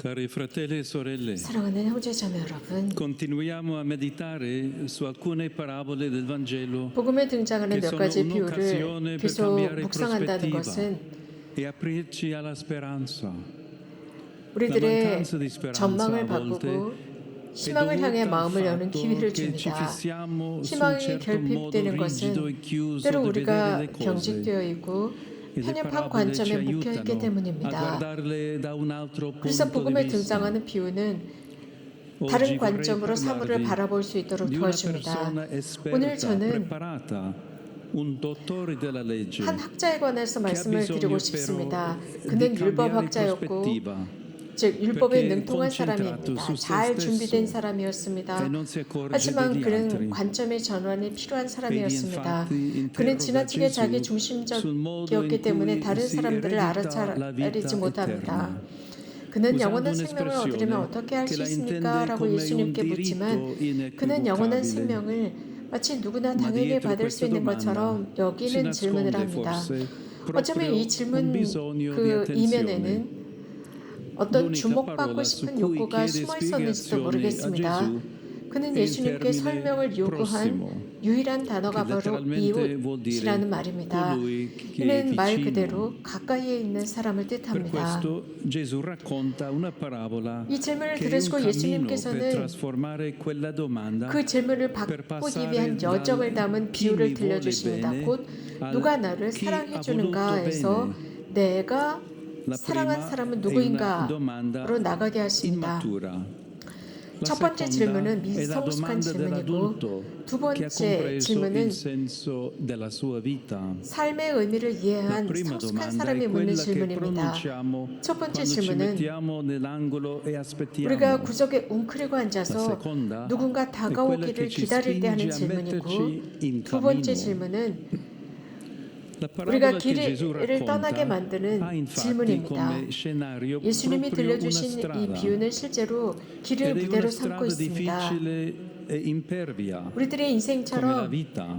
Cari fratelli e sorelle, 사랑하는 형제자매 여러분, continuiamo a meditare su alcune parabole del Vangelo 복음에 등장하는 che 몇 sono 가지 un'occasione 비유를 per 계속 cambiare 묵상한다는 prospettiva 것은 e aprirci alla speranza. 우리들의 mancanza di speranza 전망을 a volte 바꾸고 è 희망을 향해 dovuta al 마음을 여는 fatto 기회를 che ci 줍니다. fissiamo su un 희망이 certo modo 결핍되는 rigido e 것은 chiuso 때로 di 우리가 vedere le cose. 경직되어 있고 E 편협한 관점에 묶여 있기 때문입니다. 그래서 복음에. 등장하는 비유는 다른 관점으로 사물을 바라볼 수 있도록 도와줍니다. 오늘 저는 한 학자에 관해서 말씀을 드리고 싶습니다. 그는 율법 학자였고 즉 율법에 능통한 사람입니다. 잘 준비된 e 사람이었습니다. 하지만 그는. 관점의 전환이 필요한 사람이었습니다. 그는 지나치게 자기 중심적이었기 때문에 다른 사람들을 알아차리지 못합니다. 그는 영원한 생명을 얻으려면 어떻게 할 수 있습니까? 라고 예수님께 묻지만 그는 영원한. 생명을 마치 누구나 당연히 받을 수 있는 것처럼 여기는 질문을 합니다. 어쩌면 이 질문 그. 이면에는 어떤 주목받고 싶은 욕구가 숨어 있었는지도 모르겠습니다. 그는 예수님께 설명을 요구한 유일한 단어가 바로 이웃이라는 말입니다. 이는 말. 그대로 가까이에 있는 사람을 뜻합니다. 이 질문을 들으시고 예수님께서는 그 질문을 바꾸기 위한 여정을 담은 비유를 들려주십니다. 곧 누가 나를 사랑해 주는가에서 내가 사랑한 사람은 누구인가로 나가게 하십니다. 첫 번째 질문은 미성숙한 질문이고 두 번째 질문은. 삶의 의미를 이해한 성숙한 사람이 묻는 질문입니다. 첫 번째 질문은 e 우리가. 구석에 웅크리고 앉아서 누군가 다가오기를 기다릴 때 하는 질문이고 두 번째. 질문은 우리가 길을 떠나게 만드는 질문입니다. 예수님이 들려주신 이. 비유는 실제로 길을 무대로 삼고 있습니다. e 우리들의 인생처럼.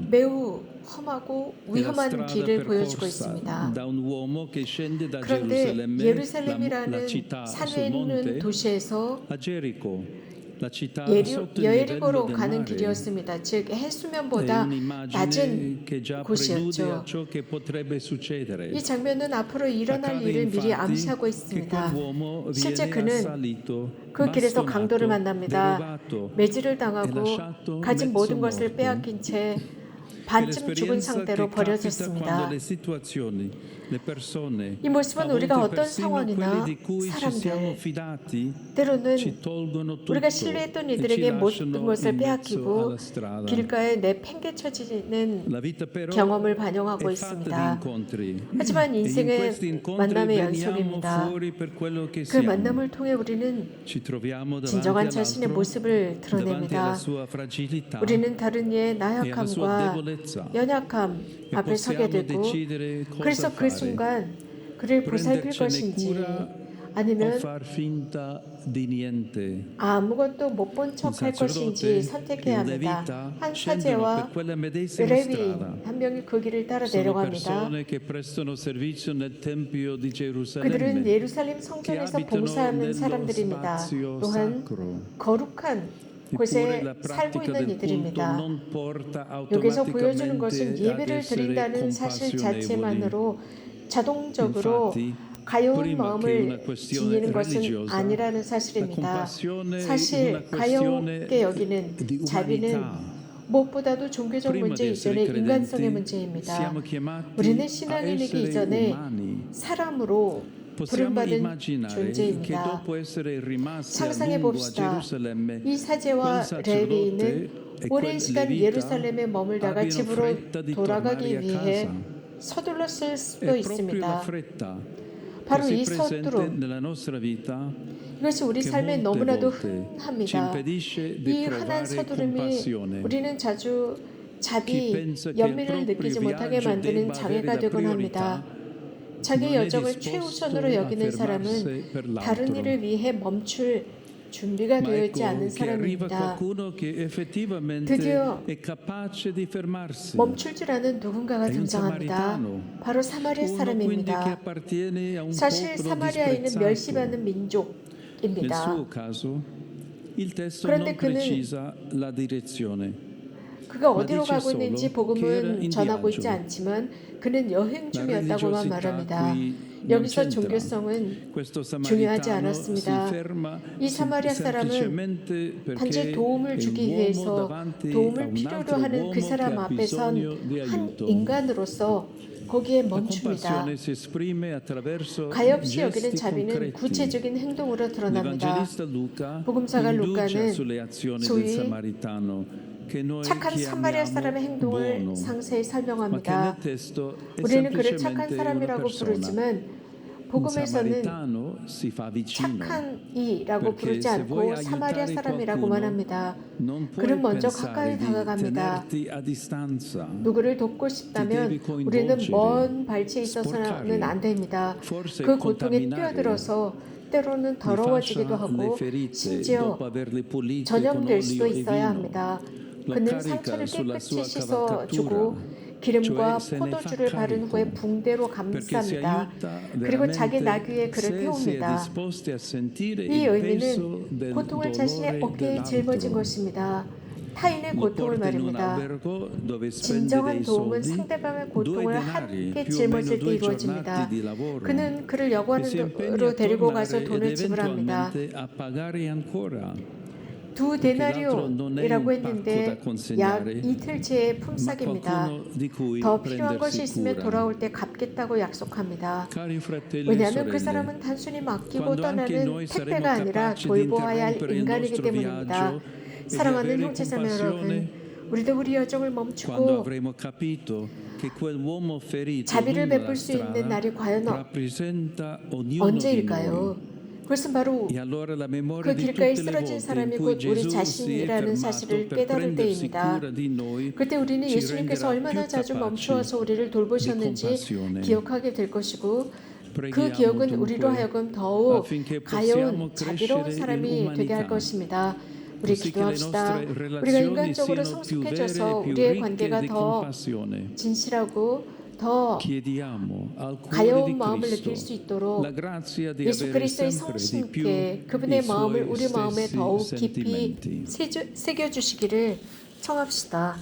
매우 험하고 위험한 길을 보여주고 있습니다. 그런데 예루살렘이라는 산에 있는 도시에서 여리고로 가는. 길이었습니다. 즉 해수면보다 낮은 곳이었죠. 이 장면은 앞으로 일어날 일을 미리 암시하고 있습니다. 실제 그는 그 길에서 강도를 만납니다. 매질을 e 당하고 가진 모든 것을. 빼앗긴 채 반쯤 죽은 상태로 버려졌습니다. 이 모습은 우리가 어떤 상황이나 사람들 때로는 우리가 신뢰했던 e 이들에게 모든 것을 빼앗기고. 길가에 내팽개쳐지는 경험을 반영하고 있습니다. 하지만 E 인생은 만남의 연속입니다. 그. 만남을 통해 우리는 진정한 자신의 모습을 드러냅니다. 우리는 다른 이의 e 나약함과. 연약함 E 앞에 서게 되고 그래서 그. 순간 그를 보살필 것인지 아니면. 아무것도 못 본 척 할 것인지 e 선택해야 합니다. 한 사제와 레위. 한 명이 그 길을 따라 내려갑니다. 그들은 예루살렘 성전에서 봉사하는 사람들입니다. 또한. 거룩한 곳에 살고 있는 이들입니다. 여기서 보여주는 것은 예배를 드린다는 사실. 자체만으로 자동적으로 가여운 마음을 지니는 것은 아니라는 사실입니다. 사실 가여우게 여기는 자비는. 무엇보다도 종교적 문제 이전에 인간성의 문제입니다. 우리는 신앙인이기 이전에. 사람으로 부름받은 존재입니다. 상상해 봅시다. 이 사제와 레위인은 e 오랜 시간 예루살렘에 머물다가 집으로 돌아가기 위해. 서둘렀을 수도 있습니다. 바로 이 서두름 이것이 우리 삶에 너무나도 흔합니다. 이 흔한 서두름이. 우리는 자주 자비, 연민을 느끼지 못하게 만드는 장애가 되곤 합니다. 자기 여정을 최우선으로 여기는 사람은 다른. 일을 위해 멈출 준비가 되어 있지 않은 사람입니다. 드디어. 멈출 줄 아는 누군가가 등장합니다. 바로 사마리아 사람입니다. 사실 사마리아인은. 멸시받는 민족, 입니다. suo caso il testo 그런데 그는. 그가 어디로 가고 있는지 복음은 전하고 있지. 않지만 그는 여행 중이었다고만 말합니다. 여기서. 종교성은 중요하지 않았습니다. 이 사마리아 사람은 단지 도움을 주기 위해서 도움을 필요로 하는 그 사람 ha 앞에 선 bisogno di 한. 인간으로서 거기에 멈춥니다. 가엾이 여기는 자비는. 구체적인 행동으로 드러납니다. 복음사가 루카는 소위 착한 사마리아 사람의 행동을 상세히 설명합니다. 우리는 그를 착한 사람이라고. 부르지만 복음에서는. 착한 이라고 부르지 않고 사마리아 사람이라고만 합니다. 그는 먼저 가까이 다가갑니다. 누구를 돕고 싶다면 우리는 먼 발치에 있어서는 안 됩니다. 그 고통에. 뛰어들어서 때로는 더러워지기도 하고 심지어 전염될 수도 e 있어야. 합니다. 그는 상처를 깨끗이 씻어 주고 cavalcatura, 기름과 포도주를 바른 후에 붕대로 감쌉니다. 그리고 자기 나귀에 그를 태웁니다. 이 의미는 고통을 자신의 어깨에 짊어진. 것입니다. 타인의 고통을 말입니다. 진정한 도움은 상대방의 고통을 함께 짊어질 때 이루어집니다. 그는 그를 e si 여고하는 impegna 으로 a 데리고 가서 돈을 지불합니다. 두 un 했는데 약 이틀째의 품삯입니다. 더 필요한 것이 있으면. 돌아올 때 갚겠다고 약속합니다. E 왜냐하면 그 사람은 단순히 맡기고 떠나는 택배가 아니라 돌보아야 할 인간이기 때문입니다. e 사랑하는 형제자매 여러분, 우리도 우리 여정을 멈추고 자비를 베풀 수 있는 날이 과연 어-. 언제일까요? 그것은 바로 E 그 길가에 쓰러진 사람이 곧 우리 자신이라는 사실을 깨달을 때입니다. 그때 우리는 예수님께서 얼마나 자주 멈추어서 우리를 돌보셨는지. 기억하게 될 것이고 그 기억은 우리로 하여금 더욱 가여운 자비로운 사람이 되게 할. 것입니다. 우리 기도합시다. 우리가 인간적으로 성숙해져서 e 우리의 관계가 더. 진실하고 더 가여운 마음을 느낄 수 있도록 예수 그리스도의 성신께 i 그분의 마음을 우리 마음에 더욱 깊이 새겨주시기를 청합시다.